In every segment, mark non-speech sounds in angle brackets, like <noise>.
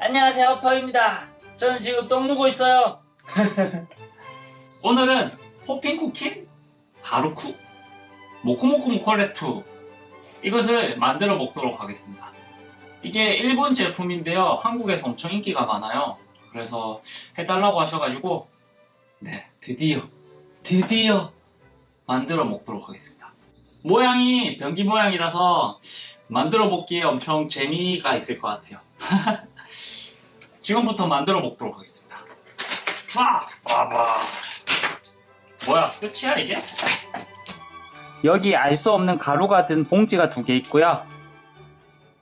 안녕하세요, 퍼입니다. 저는 지금 똥 누고 있어요. <laughs> 오늘은 호핑 쿠키, 가루쿠, 모코모코 모코레투 이것을 만들어 먹도록 하겠습니다. 이게 일본 제품인데요. 한국에서 엄청 인기가 많아요. 그래서 해달라고 하셔가지고 네, 드디어 드디어 만들어 먹도록 하겠습니다. 모양이 변기 모양이라서 만들어 먹기에 엄청 재미가 있을 것 같아요. <laughs> 지금부터 만들어 먹도록 하겠습니다. 파! 와봐. 뭐야, 끝이야, 이게? 여기 알 수 없는 가루가 든 봉지가 두 개 있고요.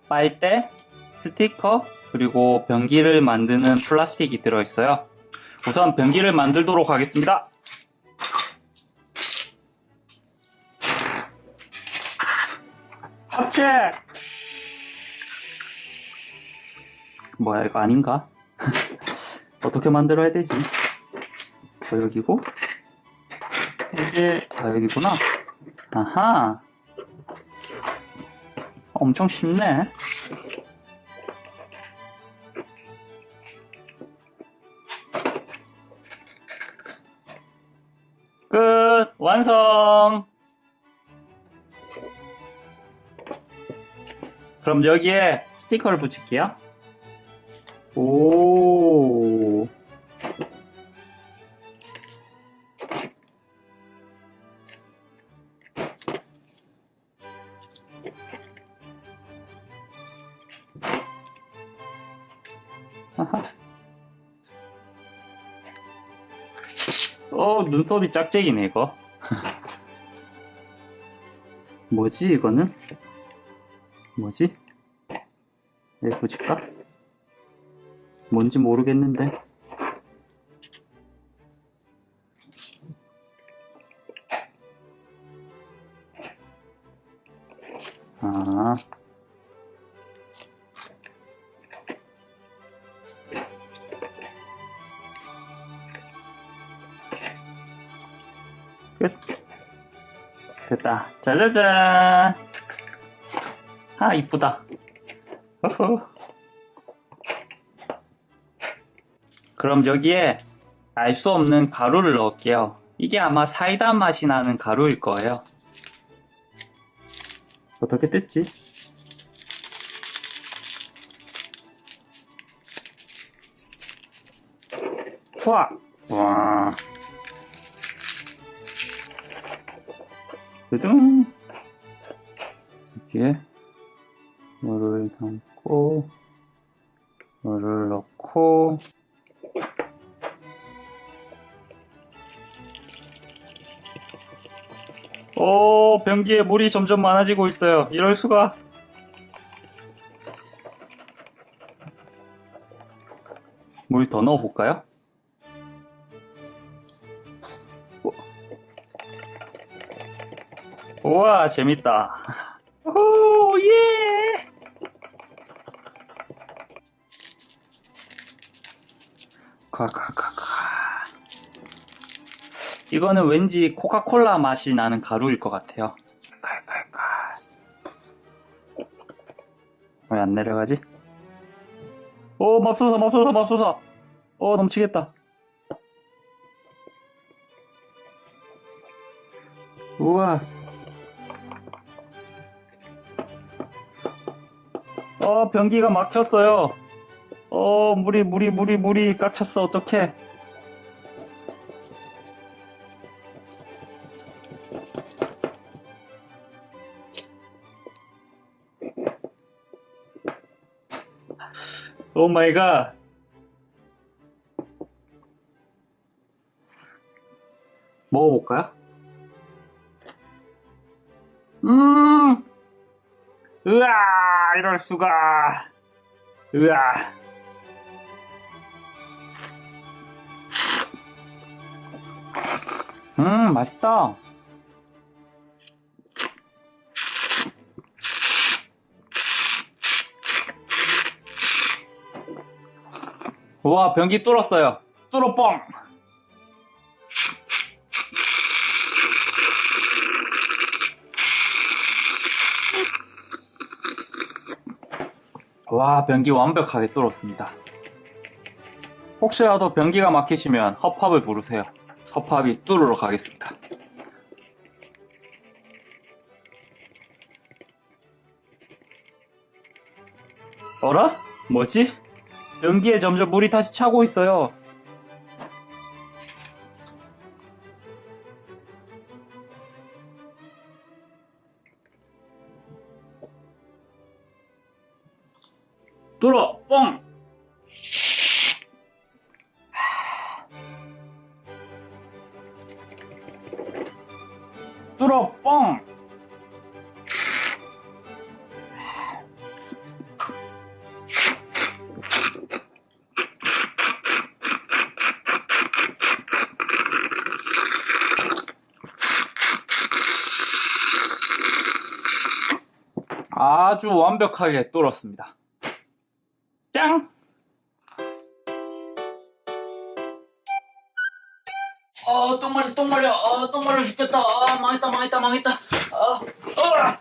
빨대, 스티커, 그리고 변기를 만드는 플라스틱이 들어있어요. 우선 변기를 만들도록 하겠습니다. 합체! 뭐야, 이거 아닌가? <laughs> 어떻게 만들어야 되지? 저 여기고, 이게, 아, 여기구나. 아하. 엄청 쉽네. 끝! 완성! 그럼 여기에 스티커를 붙일게요. 오. 아하. <laughs> 어, 눈썹이 짝짝이네, 이거. <laughs> 뭐지, 이거는? 뭐지? 여기 붙일까? 뭔지 모르겠는데. 아. 끝. 됐다. 짜자잔. 아, 이쁘다. 어허. 그럼 여기에 알 수 없는 가루를 넣을게요. 이게 아마 사이다 맛이 나는 가루일 거예요. 어떻게 뜯지? 푸아! 와. 두둥! 여기에 물을 담고, 물을 넣고, 오, 변기에 물이 점점 많아지고 있어요. 이럴 수가. 물 더 넣어볼까요? 우와, 재밌다. 오, 예! 가, 가, 가. 이거는 왠지 코카콜라 맛이 나는 가루일 것 같아요. 칼칼칼. 왜 안 내려가지? 오, 맙소사, 맙소사, 맙소사. 오, 넘치겠다. 우와. 어, 변기가 막혔어요. 어, 물이, 물이, 물이, 물이 깎였어. 어떡해. 오 마이 갓. 먹어볼까요? 음, 으아, 이럴 수가. 으아. 음, 맛있다. 와, 변기 뚫었어요. 뚫어뻥! 와, 변기 완벽하게 뚫었습니다. 혹시라도 변기가 막히시면 허팝을 부르세요. 허팝이 뚫으러 가겠습니다. 어라? 뭐지? 변기에 점점 물이 다시 차고 있어요. 뚫어! 뻥! 뚫어! 뻥! 아주 완벽하게 뚫었습니다. 짱! 아, 똥 말려, 똥 말려, 아, 똥 말려 죽겠다. 아, 망했다, 망했다, 망했다. 아, 아,